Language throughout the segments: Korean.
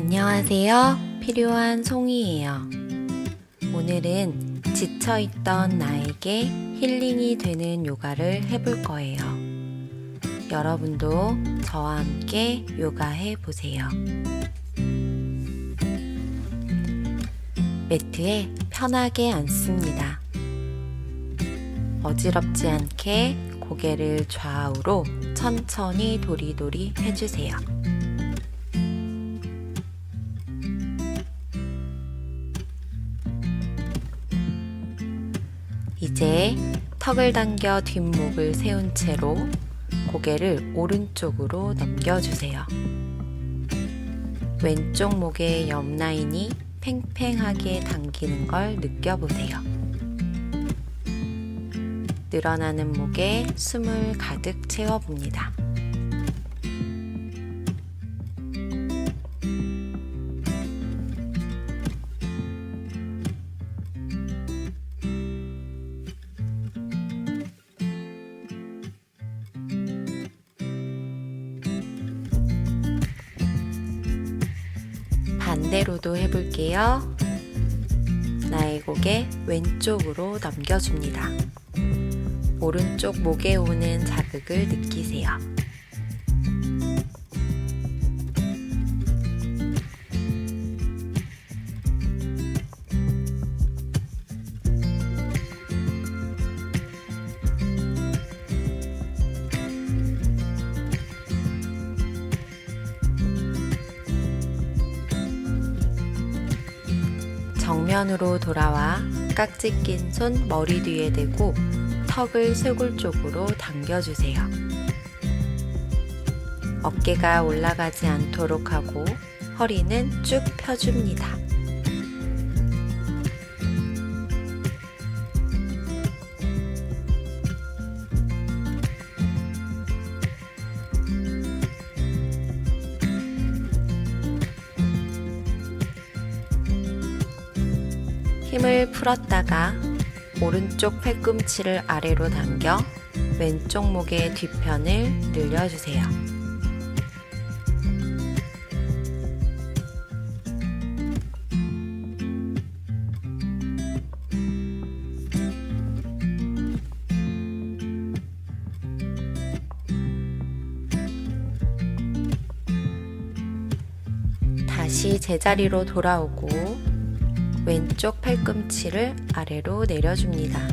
안녕하세요. 필요한 송이에요. 오늘은 지쳐있던 나에게 힐링이 되는 요가를 해볼 거예요. 여러분도 저와 함께 요가해 보세요. 매트에 편하게 앉습니다. 어지럽지 않게 고개를 좌우로 천천히 도리도리 해주세요. 이제 턱을 당겨 뒷목을 세운 채로 고개를 오른쪽으로 넘겨주세요. 왼쪽 목의 옆 라인이 팽팽하게 당기는 걸 느껴보세요. 늘어나는 목에 숨을 가득 채워봅니다. 해볼게요. 나의 고개 왼쪽으로 넘겨줍니다. 오른쪽 목에 오는 자극을 느끼세요. 정면으로 돌아와 깍지 낀 손 머리 뒤에 대고 턱을 쇄골 쪽으로 당겨주세요. 어깨가 올라가지 않도록 하고 허리는 쭉 펴줍니다. 풀었다가 오른쪽 팔꿈치를 아래로 당겨 왼쪽 목의 뒤편을 늘려주세요. 다시 제자리로 돌아오고 왼쪽 팔꿈치를 아래로 내려줍니다.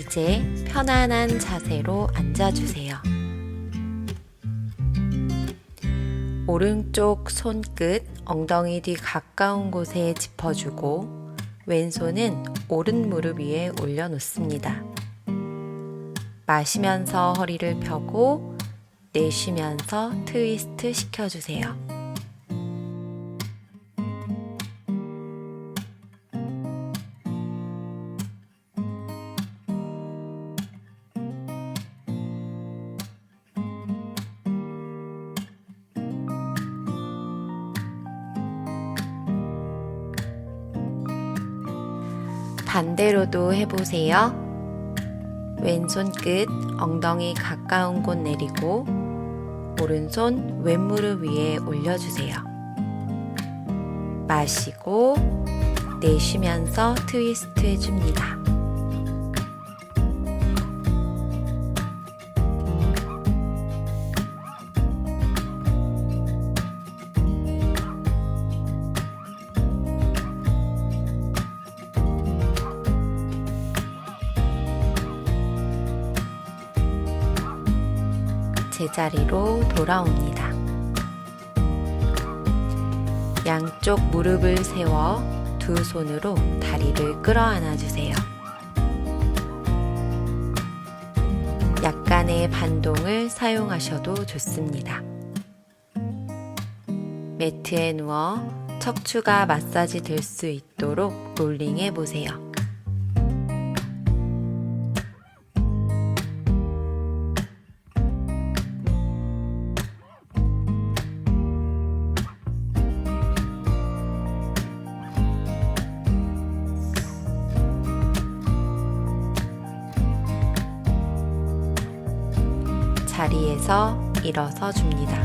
이제 편안한 자세로 앉아주세요. 오른쪽 손끝 엉덩이 뒤 가까운 곳에 짚어주고 왼손은 오른 무릎 위에 올려놓습니다. 마시면서 허리를 펴고 내쉬면서 트위스트 시켜주세요. 반대로도 해보세요. 왼손 끝 엉덩이 가까운 곳 내리고 오른손 왼무릎 위에 올려주세요. 마시고 내쉬면서 트위스트 해줍니다. 제자리로 돌아옵니다. 양쪽 무릎을 세워 두 손으로 다리를 끌어안아 주세요. 약간의 반동을 사용하셔도 좋습니다. 매트에 누워 척추가 마사지 될 수 있도록 롤링해 보세요. 자리에서 일어서 줍니다.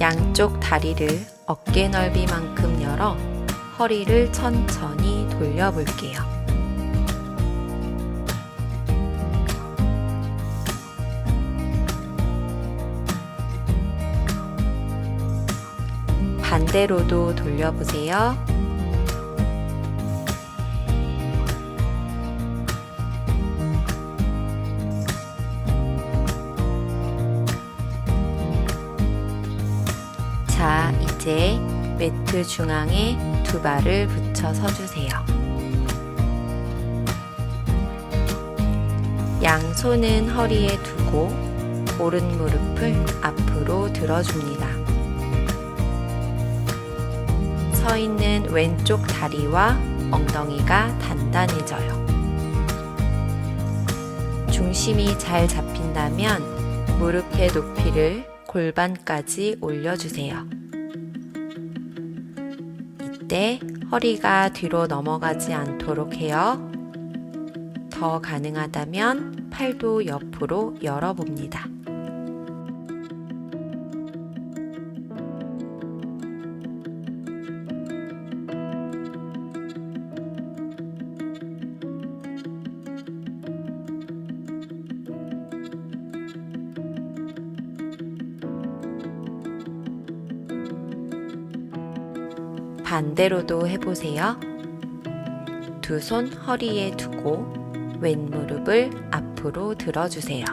양쪽 다리를 어깨 넓이만큼 열어 허리를 천천히 돌려볼게요. 반대로도 돌려보세요. 이제 매트 중앙에 두 발을 붙여 서주세요. 양손은 허리에 두고 오른 무릎을 앞으로 들어줍니다. 서 있는 왼쪽 다리와 엉덩이가 단단해져요. 중심이 잘 잡힌다면 무릎의 높이를 골반까지 올려주세요. 이때 허리가 뒤로 넘어가지 않도록 해요. 더 가능하다면 팔도 옆으로 열어봅니다. 반대로도 해보세요. 두 손 허리에 두고 왼 무릎을 앞으로 들어주세요.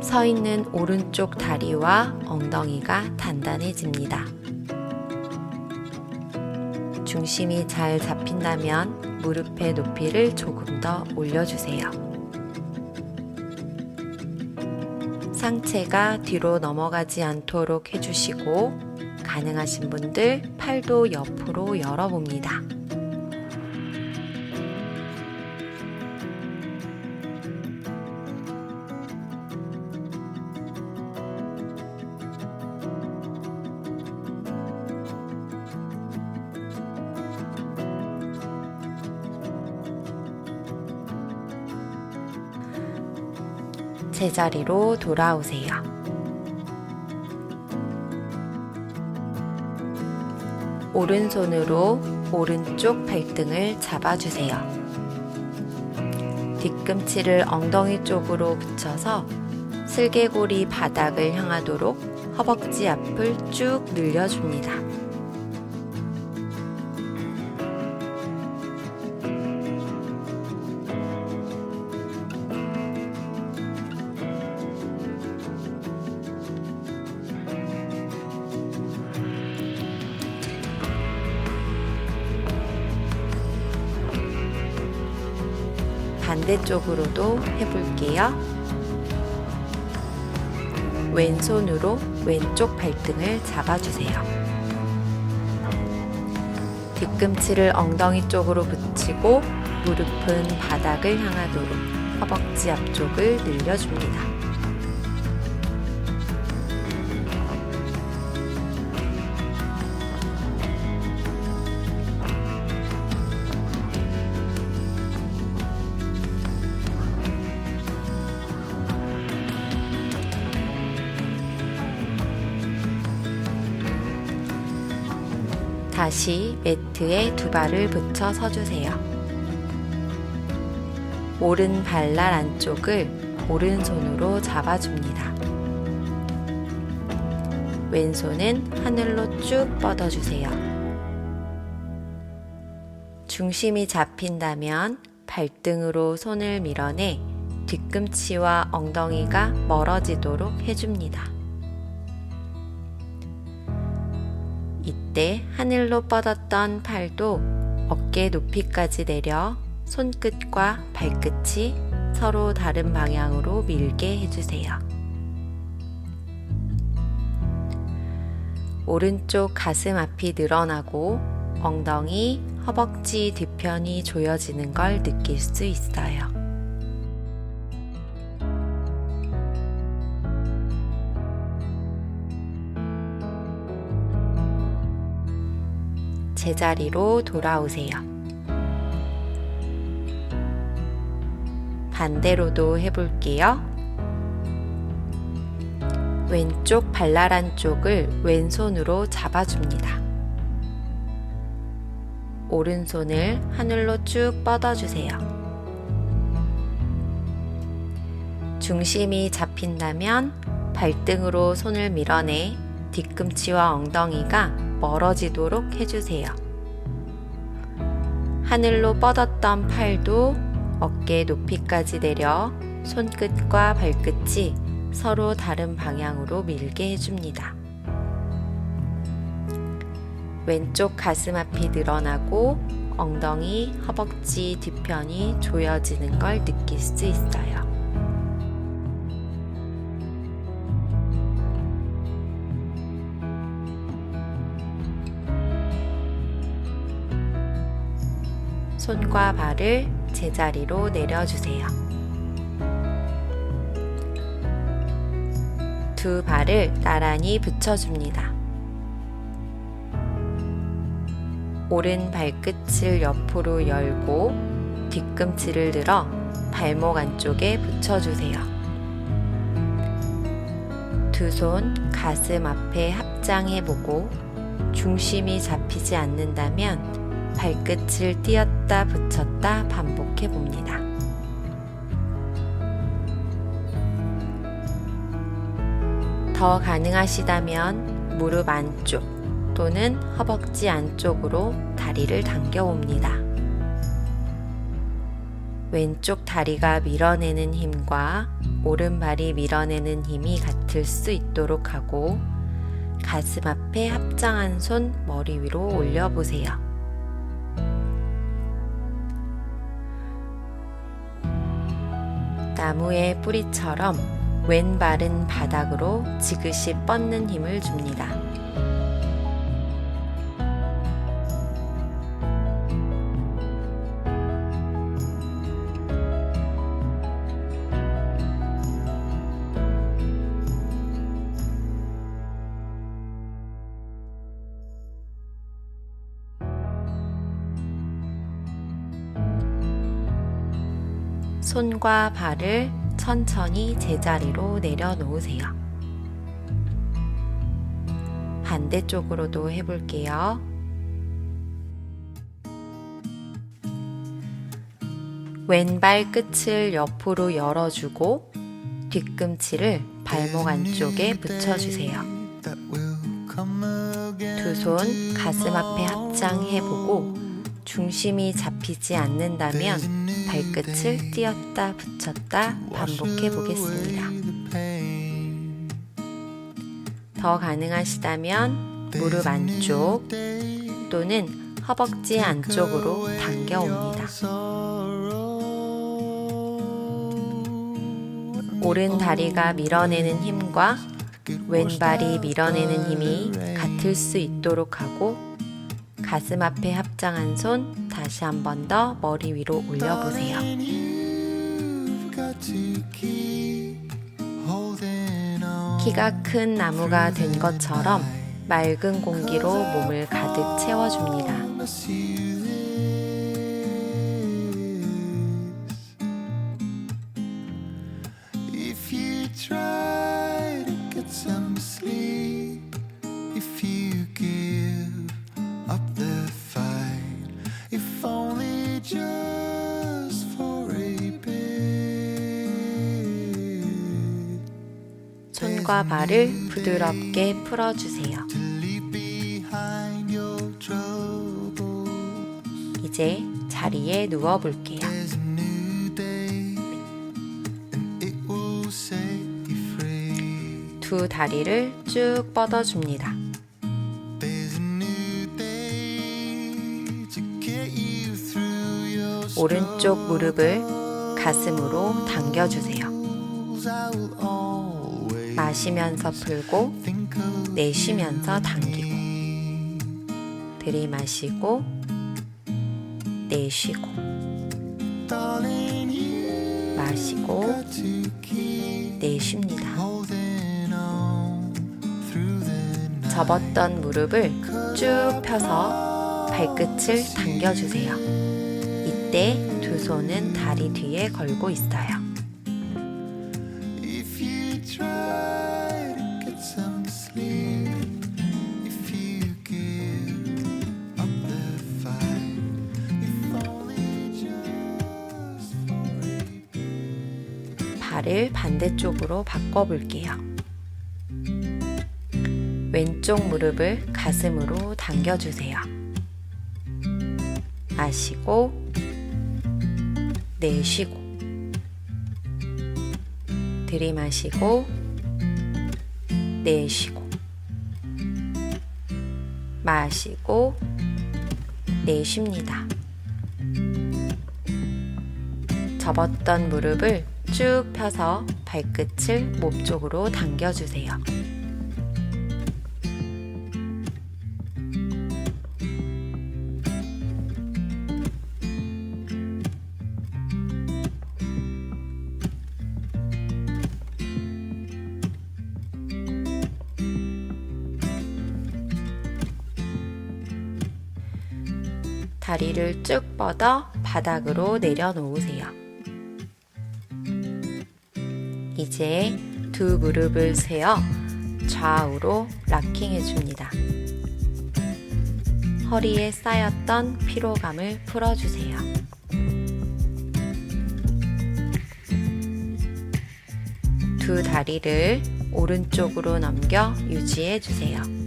서 있는 오른쪽 다리와 엉덩이가 단단해집니다. 중심이 잘 잡힌다면 무릎의 높이를 조금 더 올려주세요. 상체가 뒤로 넘어가지 않도록 해주시고 가능하신 분들 팔도 옆으로 열어봅니다. 제자리로 돌아오세요. 오른손으로 오른쪽 발등을 잡아주세요. 뒤꿈치를 엉덩이 쪽으로 붙여서 슬개골이 바닥을 향하도록 허벅지 앞을 쭉 늘려줍니다. 반대쪽으로도 해볼게요. 왼손으로 왼쪽 발등을 잡아주세요. 뒤꿈치를 엉덩이 쪽으로 붙이고 무릎은 바닥을 향하도록 허벅지 앞쪽을 늘려줍니다. 매트에 두 발을 붙여 서주세요. 오른 발날 안쪽을 오른손으로 잡아줍니다. 왼손은 하늘로 쭉 뻗어주세요. 중심이 잡힌다면 발등으로 손을 밀어내 뒤꿈치와 엉덩이가 멀어지도록 해줍니다. 때 하늘로 뻗었던 팔도 어깨 높이까지 내려 손끝과 발끝이 서로 다른 방향으로 밀게 해주세요. 오른쪽 가슴 앞이 늘어나고 엉덩이, 허벅지 뒤편이 조여지는 걸 느낄 수 있어요. 제자리로 돌아오세요. 반대로도 해볼게요. 왼쪽 발랄한 쪽을 왼손으로 잡아줍니다. 오른손을 하늘로 쭉 뻗어주세요. 중심이 잡힌다면 발등으로 손을 밀어내 뒤꿈치와 엉덩이가 멀어지도록 해주세요. 하늘로 뻗었던 팔도 어깨 높이까지 내려 손끝과 발끝이 서로 다른 방향으로 밀게 해줍니다. 왼쪽 가슴 앞이 늘어나고 엉덩이, 허벅지 뒤편이 조여지는 걸 느낄 수 있어요. 손과 발을 제자리로 내려주세요. 두 발을 나란히 붙여줍니다. 오른 발끝을 옆으로 열고 뒤꿈치를 들어 발목 안쪽에 붙여주세요. 두 손 가슴 앞에 합장해보고 중심이 잡히지 않는다면 발끝을 띄었다 붙였다 반복해 봅니다. 더 가능하시다면 무릎 안쪽 또는 허벅지 안쪽으로 다리를 당겨 옵니다. 왼쪽 다리가 밀어내는 힘과 오른발이 밀어내는 힘이 같을 수 있도록 하고 가슴 앞에 합장한 손 머리 위로 올려보세요. 나무의 뿌리처럼 왼발은 바닥으로 지그시 뻗는 힘을 줍니다. 손과 발을 천천히 제자리로 내려놓으세요. 반대쪽으로도 해볼게요. 왼발 끝을 옆으로 열어주고 뒤꿈치를 발목 안쪽에 붙여주세요. 두 손 가슴 앞에 합장해보고 중심이 잡히지 않는다면 발끝을 띄었다 붙였다 반복해 보겠습니다. 더 가능하시다면 무릎 안쪽 또는 허벅지 안쪽으로 당겨 옵니다. 오른 다리가 밀어내는 힘과 왼발이 밀어내는 힘이 같을 수 있도록 하고 가슴 앞에 합장한 손 다시 한 번 더 머리 위로 올려보세요. 키가 큰 나무가 된 것처럼 맑은 공기로 몸을 가득 채워줍니다. 발을 부드럽게 풀어주세요. 이제 자리에 you free. 두 다리를 쭉 뻗어줍니다. 오른쪽 무릎을 가슴으로 당겨주세요. 마시면서 풀고 내쉬면서 당기고 들이마시고 내쉬고 마시고 내쉽니다. 접었던 무릎을 쭉 펴서 발끝을 당겨주세요. 이때 두두 손은 다리 뒤에 걸고 있어요. 반대쪽으로 바꿔볼게요. 왼쪽 무릎을 가슴으로 당겨주세요. 마시고, 내쉬고, 들이마시고, 내쉬고, 마시고, 내쉽니다. 접었던 무릎을 쭉 펴서 발끝을 몸 쪽으로 당겨주세요. 다리를 쭉 뻗어 바닥으로 내려놓으세요. 이제 두 무릎을 세어 좌우로 락킹해 줍니다. 허리에 쌓였던 피로감을 풀어주세요. 두 다리를 오른쪽으로 넘겨 유지해 주세요.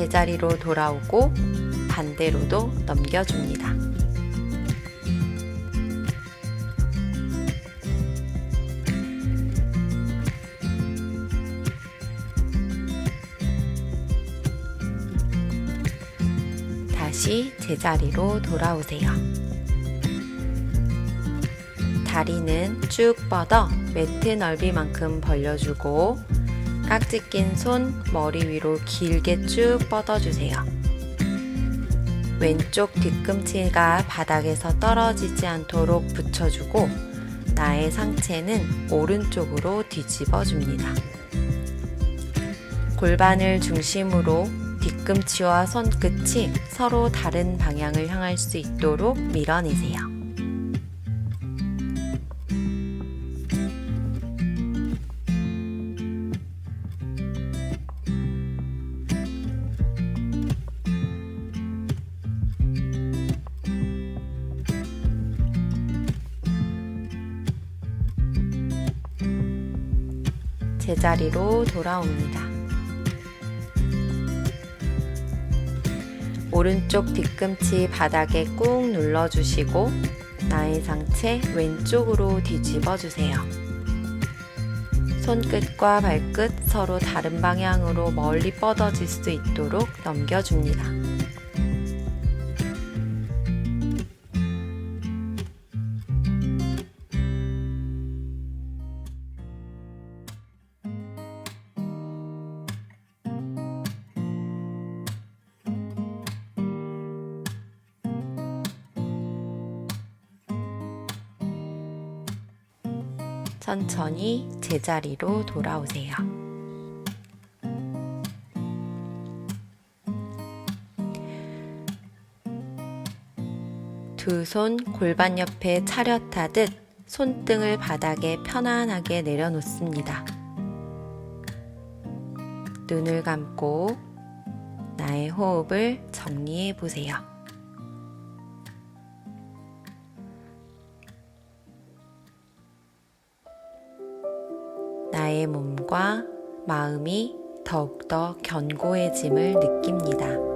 제자리로 돌아오고 반대로도 넘겨줍니다. 다시 제자리로 돌아오세요. 다리는 쭉 뻗어 매트 넓이만큼 벌려주고 깍지 낀 손 머리 위로 길게 쭉 뻗어주세요. 왼쪽 뒤꿈치가 바닥에서 떨어지지 않도록 붙여주고 나의 상체는 오른쪽으로 뒤집어 줍니다. 골반을 중심으로 뒤꿈치와 손끝이 서로 다른 방향을 향할 수 있도록 밀어내세요. 제자리로 돌아옵니다. 오른쪽 뒤꿈치 바닥에 꾹 눌러주시고 나의 상체 왼쪽으로 뒤집어 주세요. 손끝과 발끝 서로 다른 방향으로 멀리 뻗어질 수 있도록 넘겨줍니다. 천천히 제자리로 돌아오세요. 두 손 골반 옆에 차렷하듯 손등을 바닥에 편안하게 내려놓습니다. 눈을 감고 나의 호흡을 정리해 보세요. 나의 몸과 마음이 더욱더 견고해짐을 느낍니다.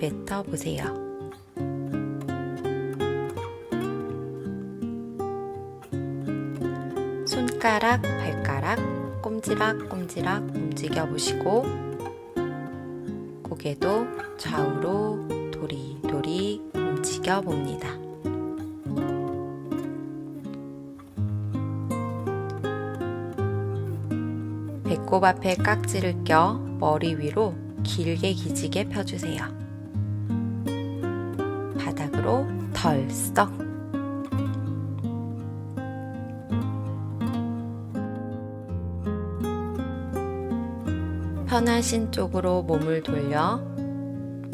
뱉어 보세요. 손가락, 발가락, 꼼지락꼼지락 움직여 보시고 고개도 좌우로 도리도리 움직여 봅니다. 배꼽 앞에 깍지를 껴 머리 위로 길게 기지개 펴주세요. 바닥으로 덜썩. 편하신 쪽으로 몸을 돌려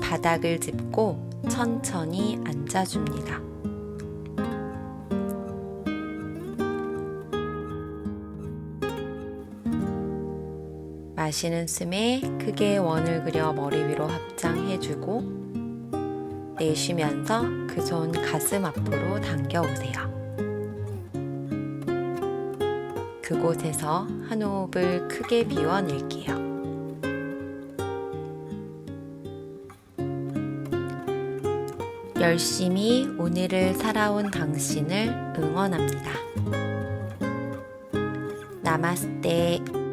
바닥을 짚고 천천히 앉아줍니다. 마시는 숨에 크게 원을 그려 머리 위로 합장해주고 내쉬면서 그 손 가슴 앞으로 당겨오세요. 그곳에서 한 호흡을 크게 비워낼게요. 열심히 오늘을 살아온 당신을 응원합니다. 나마스테.